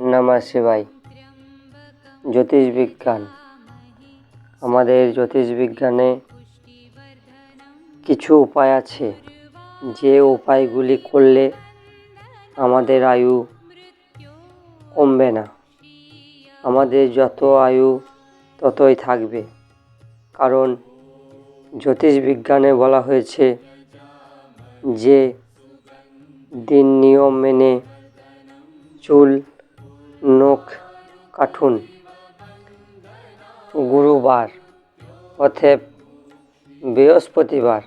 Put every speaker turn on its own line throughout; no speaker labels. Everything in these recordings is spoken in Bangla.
নমঃ শিবায় জ্যোতিষবিজ্ঞান। আমাদের জ্যোতিষবিজ্ঞানে কিছু উপায় আছে। যে উপায়গুলি করলে আমাদের আয়ু কমবে না। আমাদের যত আয়ু ততই থাকবে। কারণ জ্যোতিষবিজ্ঞানে বলা হয়েছে যে দিন নিয়ম মেনে চুল কাটুন গুরুবার অথব বৃহস্পতিবার।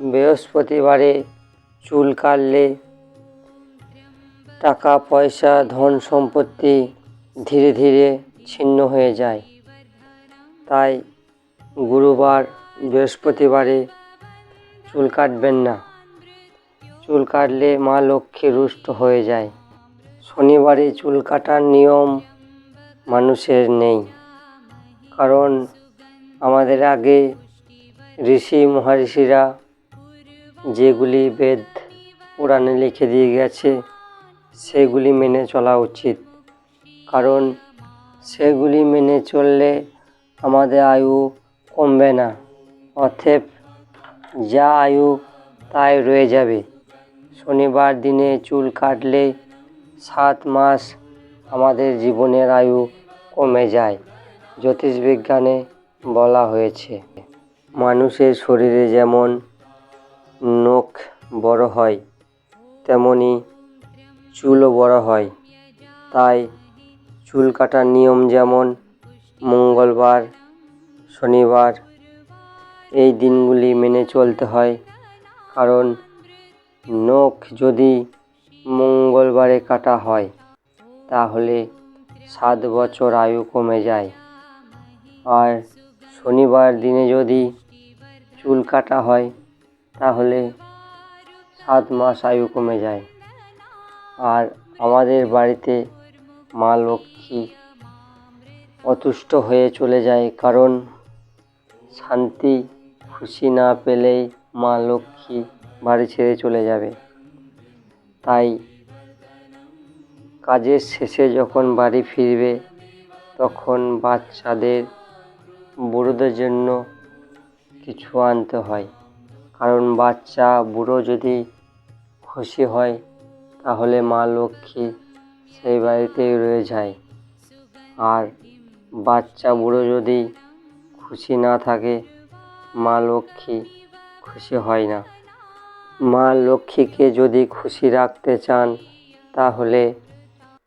বৃহস্পতিবারে চুল কাটলে টাকা, পয়সা, ধন সম্পত্তি ধীরে ধীরে ছিন্ন হয়ে যায়। তাই গুরুবার, বৃহস্পতিবারে চুল কাটবেন না। চুল কাটলে মা লক্ষ্মী রুষ্ট হয়ে যায়। শনিবারে চুল কাটার নিয়ম মানুষের নেই। কারণ আমাদের আগে ঋষি মহারিষিরা যেগুলি বেদ পুরাণে লিখে দিয়ে গেছে, সেগুলি মেনে চলা উচিত। কারণ সেগুলি মেনে চললে আমাদের আয়ু কমবে না, অতএব যা আয়ু তাই রয়ে যাবে। শনিবার দিনে চুল কাটলে সাত মাস আমাদের জীবনের আয়ু কমে যায়, জ্যোতিষবিজ্ঞানে বলা হয়েছে। মানুষের শরীরে যেমন নখ বড় হয়, তেমনি চুলও বড় হয়। তাই চুল কাটার নিয়ম যেমন মঙ্গলবার, শনিবার, এই দিনগুলি মেনে চলতে হয়। কারণ নখ যদি মঙ্গলবারে কাটা হয় তাহলে সাত বছর আয়ু কমে যায়। আর শনিবার দিনে যদি চুল কাটা হয়, তাহলে সাত মাস আয়ু কমে যায়। আর আমাদের বাড়িতে মা লক্ষ্মী অতুষ্ট হয়ে চলে যায় কারণ শান্তি, খুশি না পেলেই মা লক্ষ্মী বাড়ি ছেড়ে চলে যাবে। তাই কাজের শেষে যখন বাড়ি ফিরবে, তখন বাচ্চাদের বুড়োদের জন্য কিছু আনতে হয়। কারণ বাচ্চা, বুড়ো যদি খুশি হয়, তাহলে মা লক্ষ্মী সেই বাড়িতেই রয়ে যায়। আর বাচ্চা, বুড়ো যদি খুশি না থাকে, মা লক্ষ্মী খুশি হয় না। মা লক্ষ্মীকে যদি খুশি রাখতে চান, তাহলে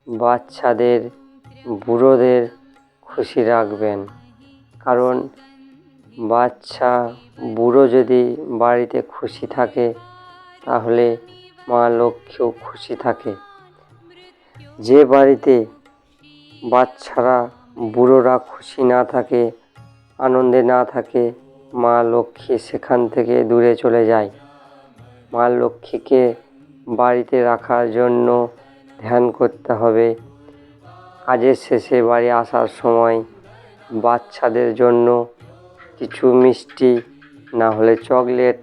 বাচ্চাদের, বুড়োদের খুশি রাখবেন। কারণ বাচ্চা, বুড়ো যদি বাড়িতে খুশি থাকে, তাহলে মা লক্ষ্মীও খুশি থাকে। যে বাড়িতে বাচ্চারা, বুড়োরা খুশি না থাকে, আনন্দে না থাকে, মা লক্ষ্মী সেখান থেকে দূরে চলে যায়। মা লক্ষ্মীকে বাড়িতে রাখার জন্য ধ্যান করতে হবে। কাজের শেষে বাড়ি আসার সময় বাচ্চাদের জন্য কিছু মিষ্টি, না হলে চকলেট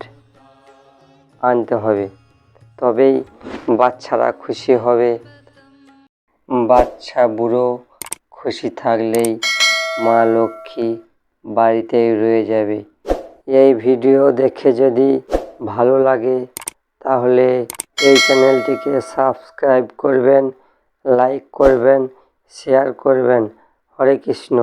আনতে হবে। তবেই বাচ্চারা খুশি হবে। বাচ্চা, বুড়ো খুশি থাকলেই মা লক্ষ্মী বাড়িতেই রয়ে যাবে। এই ভিডিও দেখে যদি ভালো লাগে, তাহলে এই চ্যানেলটিকে সাবস্ক্রাইব করবেন লাইক করবেন শেয়ার করবেন। হরে কৃষ্ণ।